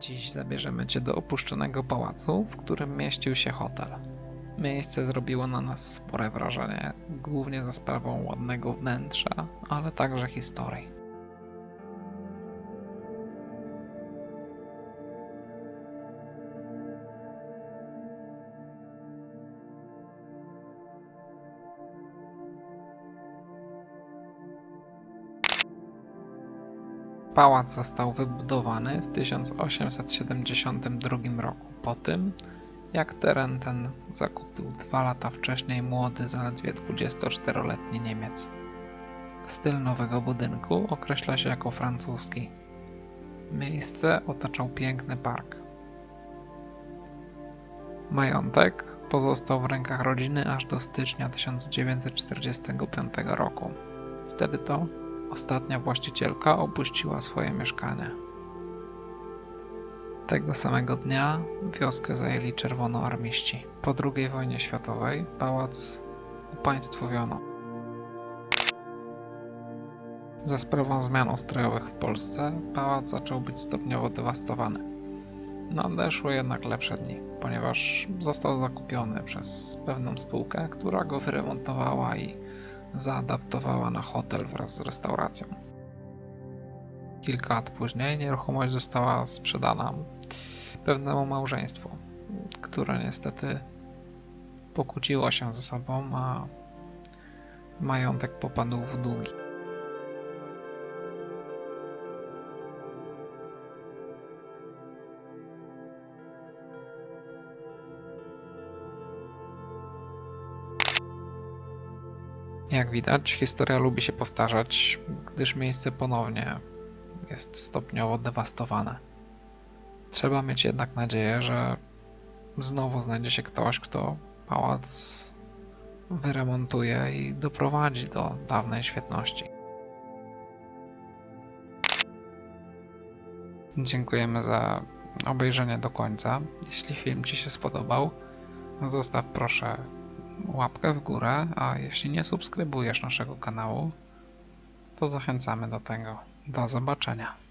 Dziś zabierzemy Cię do opuszczonego pałacu, w którym mieścił się hotel. Miejsce zrobiło na nas spore wrażenie, głównie za sprawą ładnego wnętrza, ale także historii. Pałac został wybudowany w 1872 roku, po tym jak teren ten zakupił dwa lata wcześniej młody, zaledwie 24-letni Niemiec. Styl nowego budynku określa się jako francuski. Miejsce otaczał piękny park. Majątek pozostał w rękach rodziny aż do stycznia 1945 roku. Wtedy to ostatnia właścicielka opuściła swoje mieszkanie. Tego samego dnia wioskę zajęli czerwonoarmiści. Po II wojnie światowej pałac upaństwowiono. Za sprawą zmian ustrojowych w Polsce pałac zaczął być stopniowo dewastowany. Nadeszły jednak lepsze dni, ponieważ został zakupiony przez pewną spółkę, która go wyremontowała i zaadaptowała na hotel wraz z restauracją. Kilka lat później nieruchomość została sprzedana pewnemu małżeństwu, które niestety pokłóciło się ze sobą, a majątek popadł w długi. Jak widać, historia lubi się powtarzać, gdyż miejsce ponownie jest stopniowo dewastowane. Trzeba mieć jednak nadzieję, że znowu znajdzie się ktoś, kto pałac wyremontuje i doprowadzi do dawnej świetności. Dziękujemy za obejrzenie do końca. Jeśli film Ci się spodobał, zostaw proszę łapkę w górę, a jeśli nie subskrybujesz naszego kanału, to zachęcamy do tego. Do zobaczenia.